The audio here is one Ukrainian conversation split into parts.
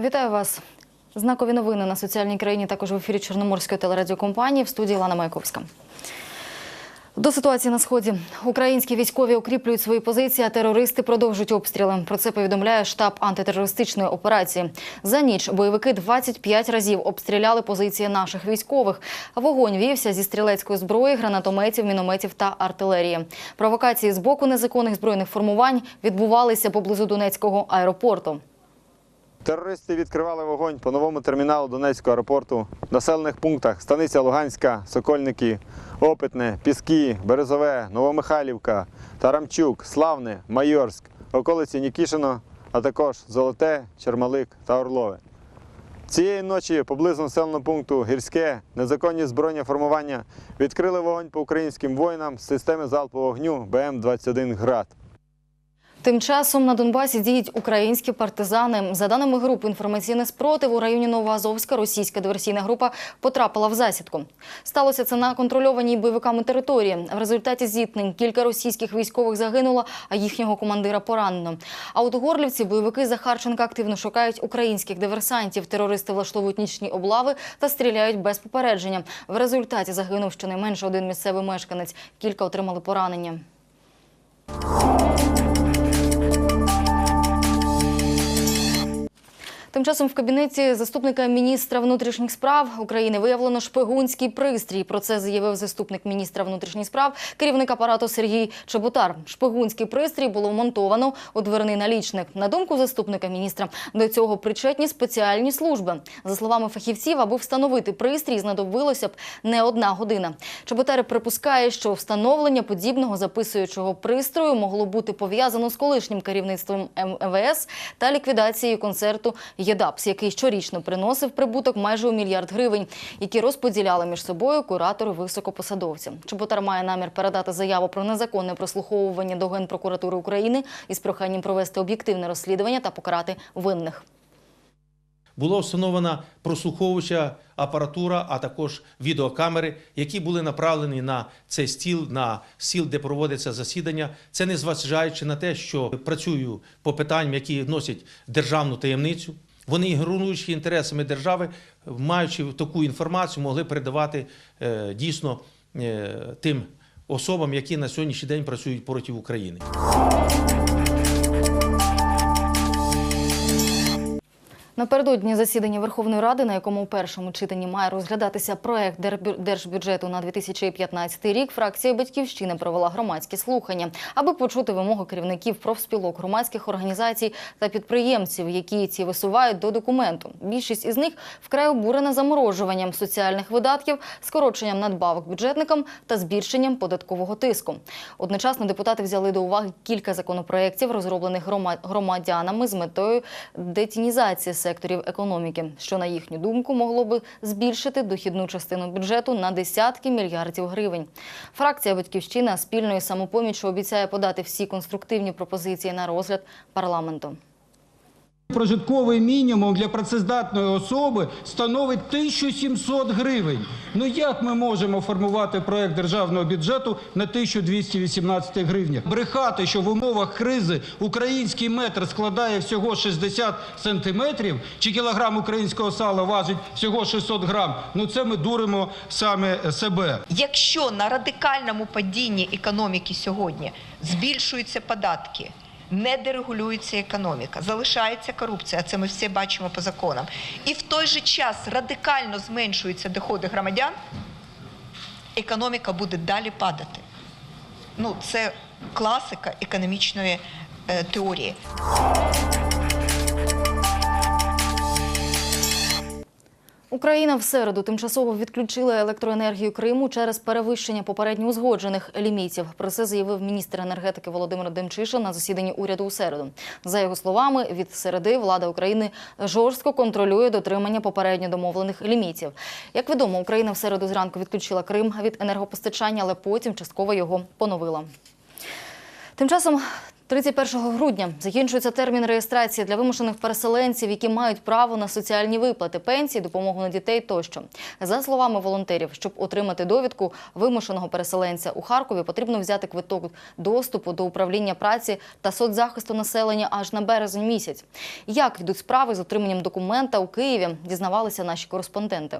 Вітаю вас. Знакові новини на соціальній країні також в ефірі Чорноморської телерадіокомпанії в студії Лана Маяковська. До ситуації на сході українські військові укріплюють свої позиції, а терористи продовжують обстріли. Про це повідомляє штаб антитерористичної операції. За ніч бойовики 25 разів обстріляли позиції наших військових. Вогонь вівся зі стрілецької зброї, гранатометів, мінометів та артилерії. Провокації з боку незаконних збройних формувань відбувалися поблизу Донецького аеропорту. Терористи відкривали вогонь по новому терміналу Донецького аеропорту, населених пунктах Станиця Луганська, Сокольники, Опитне, Піски, Березове, Новомихайлівка, Тарамчук, Славне, Майорськ, околиці Нікішино, а також Золоте, Чермалик та Орлове. Цієї ночі поблизу населеного пункту Гірське незаконні збройні формування відкрили вогонь по українським воїнам з системи залпового вогню БМ-21 «Град». Тим часом на Донбасі діють українські партизани. За даними груп інформаційний спротив у районі Новоазовська російська диверсійна група потрапила в засідку. Сталося це на контрольованій бойовиками території. В результаті зіткнень кілька російських військових загинуло, а їхнього командира поранено. А от Горлівці бойовики Захарченка активно шукають українських диверсантів. Терористи влаштовують нічні облави та стріляють без попередження. В результаті загинув щонайменше один місцевий мешканець. Кілька отримали поранення. Тим часом в кабінеті заступника міністра внутрішніх справ України виявлено шпигунський пристрій. Про це заявив заступник міністра внутрішніх справ, керівник апарату Сергій Чеботар. Шпигунський пристрій було вмонтовано у дверний налічник. На думку заступника міністра, до цього причетні спеціальні служби. За словами фахівців, аби встановити пристрій, знадобилося б не одна година. Чеботар припускає, що встановлення подібного записуючого пристрою могло бути пов'язано з колишнім керівництвом МВС та ліквідацією концерту ЄДАПС, який щорічно приносив прибуток майже у мільярд гривень, які розподіляли між собою куратори високопосадовці. Чеботар має намір передати заяву про незаконне прослуховування до Генпрокуратури України із проханням провести об'єктивне розслідування та покарати винних. Була встановлена прослуховуюча апаратура, а також відеокамери, які були направлені на цей стіл, на стіл, де проводиться засідання. Це не зважаючи на те, що працюю по питанням, які носять державну таємницю. Вони, ігруючи інтересами держави, маючи таку інформацію, могли передавати е, дійсно е, тим особам, які на сьогоднішній день працюють проти України. Напередодні засідання Верховної Ради, на якому у першому читанні має розглядатися проект держбюджету на 2015 рік, фракція Батьківщина провела громадські слухання, аби почути вимоги керівників профспілок, громадських організацій та підприємців, які ці висувають до документу. Більшість із них вкрай обурена заморожуванням соціальних видатків, скороченням надбавок бюджетникам та збільшенням податкового тиску. Одночасно депутати взяли до уваги кілька законопроєктів, розроблених громадянами з метою детінізації секторів економіки, що на їхню думку могло би збільшити дохідну частину бюджету на десятки мільярдів гривень. Фракція Батьківщина спільної самопоміччю обіцяє подати всі конструктивні пропозиції на розгляд парламенту. Прожитковий мінімум для працездатної особи становить 1700 гривень. Ну як ми можемо формувати проект державного бюджету на 1218 гривнях? Брехати, що в умовах кризи український метр складає всього 60 сантиметрів, чи кілограм українського сала важить всього 600 грам, ну це ми дуримо саме себе. Якщо на радикальному падінні економіки сьогодні збільшуються податки, не дерегулюється економіка, залишається корупція, це ми всі бачимо по законам, і в той же час радикально зменшуються доходи громадян, економіка буде далі падати. Ну, це класика економічної е, теорії. Україна в середу тимчасово відключила електроенергію Криму через перевищення попередньо узгоджених лімітів. Про це заявив міністр енергетики Володимир Демчишин на засіданні уряду у середу. За його словами, від середи влада України жорстко контролює дотримання попередньо домовлених лімітів. Як відомо, Україна в середу зранку відключила Крим від енергопостачання, але потім частково його поновила. Тим часом 31 грудня закінчується термін реєстрації для вимушених переселенців, які мають право на соціальні виплати, пенсії, допомогу на дітей тощо. За словами волонтерів, щоб отримати довідку вимушеного переселенця у Харкові, потрібно взяти квиток доступу до управління праці та соцзахисту населення аж на березень місяць. Як йдуть справи з отриманням документа у Києві, дізнавалися наші кореспонденти.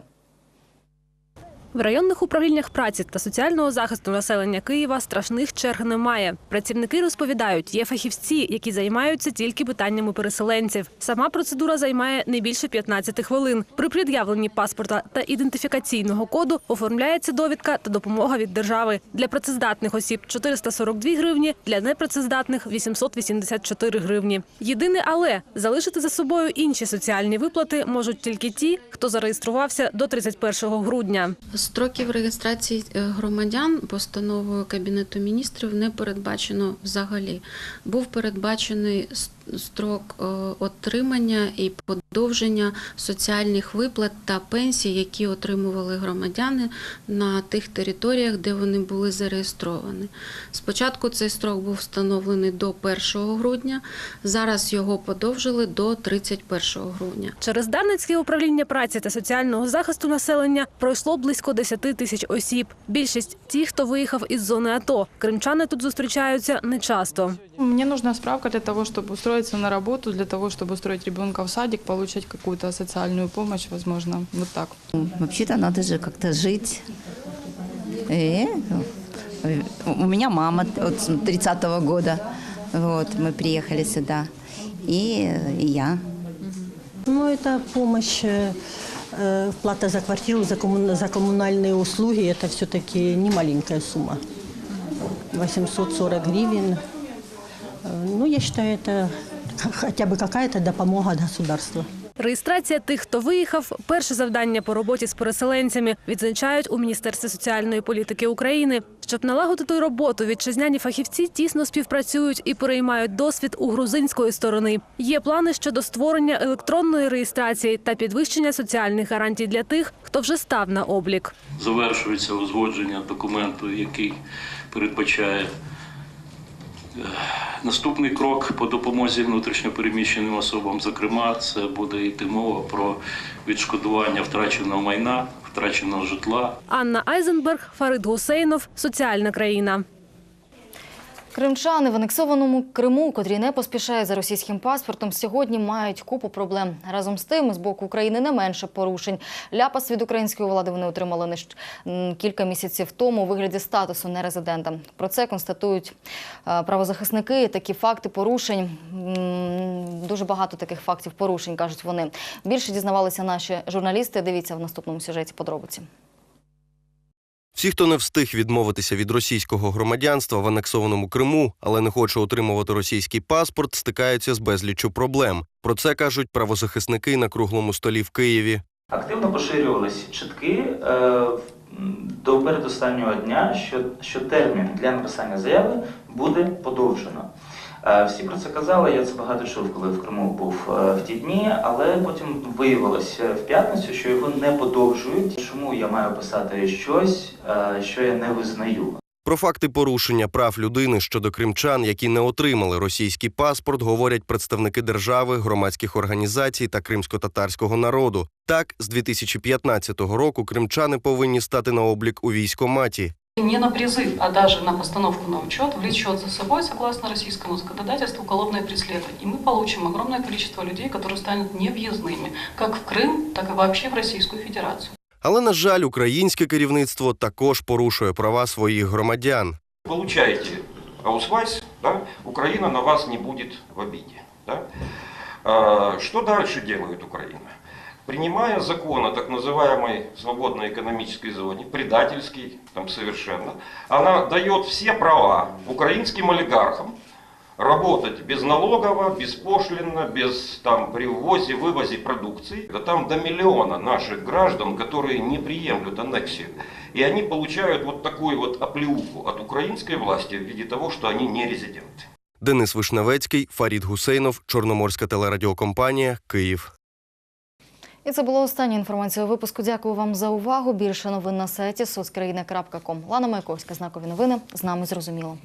В районних управліннях праці та соціального захисту населення Києва страшних черг немає. Працівники розповідають, є фахівці, які займаються тільки питаннями переселенців. Сама процедура займає не більше 15 хвилин. При пред'явленні паспорта та ідентифікаційного коду оформляється довідка та допомога від держави. Для працездатних осіб 442 гривні, для непрацездатних 884 гривні. Єдине але залишити за собою інші соціальні виплати можуть тільки ті, хто зареєструвався до 31 грудня. Строків реєстрації е, громадян постановою Кабінету міністрів не передбачено взагалі. Був передбачений строк е, отримання і подовження соціальних виплат та пенсій, які отримували громадяни на тих територіях, де вони були зареєстровані. Спочатку цей строк був встановлений до 1 грудня, зараз його подовжили до 31 грудня. Через Дарницьке управління праці та соціального захисту населення пройшло близько 10 тисяч осіб. Більшість ті, хто виїхав із зони АТО. Кримчани тут зустрічаються нечасто. Мне нужна справка для того, чтобы устроиться на работу, для того, чтобы устроить ребенка в садик, получать какую-то социальную помощь, возможно, вот так. Вообще-то надо же как-то жить. И, э, у меня мама от 30-го года. Вот, мы приехали сюда. И, и я. Ну, это помощь, э, э, плата за квартиру, за, коммуна- за коммунальные услуги, это все-таки не маленькая сумма. 840 гривен. Э, Ну, я считаю, это хотя бы какая-то допомога от государства. Реєстрація тих, хто виїхав, перше завдання по роботі з переселенцями, відзначають у Міністерстві соціальної політики України. Щоб налагодити роботу, вітчизняні фахівці тісно співпрацюють і переймають досвід у грузинської сторони. Є плани щодо створення електронної реєстрації та підвищення соціальних гарантій для тих, хто вже став на облік. завершується узгодження документу, який передбачає е, наступний крок по допомозі внутрішньопереміщеним особам. Зокрема, це буде йти мова про відшкодування втраченого майна, втраченого житла. Анна Айзенберг, Фарид Гусейнов, Соціальна країна. Кримчани в анексованому Криму, котрі не поспішають за російським паспортом, сьогодні мають купу проблем. Разом з тим, з боку України не менше порушень. Ляпас від української влади вони отримали м, кілька місяців тому у вигляді статусу нерезидента. Про це констатують е, правозахисники. Такі факти порушень. Дуже багато таких фактів порушень, кажуть вони. Більше дізнавалися наші журналісти. Дивіться в наступному сюжеті подробиці. Всі, хто не встиг відмовитися від російського громадянства в анексованому Криму, але не хоче отримувати російський паспорт, стикаються з безліччю проблем. Про це кажуть правозахисники на круглому столі в Києві. Активно поширювалися чутки е, до передостаннього дня, що, що термін для написання заяви буде подовжено. Е, Всі про це казали, я це багато чув, коли в Криму був е, в ті дні, але потім виявилося в п'ятницю, що його не подовжують. Чому я маю писати щось, е, що я не визнаю? Про факти порушення прав людини щодо кримчан, які не отримали російський паспорт, говорять представники держави, громадських організацій та кримсько-татарського народу. Так, з 2015 року кримчани повинні стати на облік у військоматі Не на призыв, а даже на постановку на учет влечет за собой, согласно российскому законодательству, уголовное преследование. И мы получим огромное количество людей, которые станут невъездными, как в Крым, так и вообще в Российскую Федерацию. Але на жаль, українське керівництво також порушує права своїх громадян. получаете аусвайс, да, Украина на вас не будет в обиде. Да? А, Что дальше делает Украина? Принимая закон о так называемой свободной экономической зоне, предательский там совершенно, она дает все права украинским олигархам работать безналогово, беспошлинно, без там при ввозе, вывозе продукции. Да там до миллиона наших граждан, которые не приемлют аннексию. И они получают вот такую вот оплеуху от украинской власти в виде того, что они не резиденты. Денис Вишневецький, Фарід Гусейнов, Чорноморська телерадіокомпанія, Київ. І це була остання інформація випуску. Дякую вам за увагу. Більше новин на сайті соцкраїна.ком. Лана Маяковська, знакові новини. З нами зрозуміло.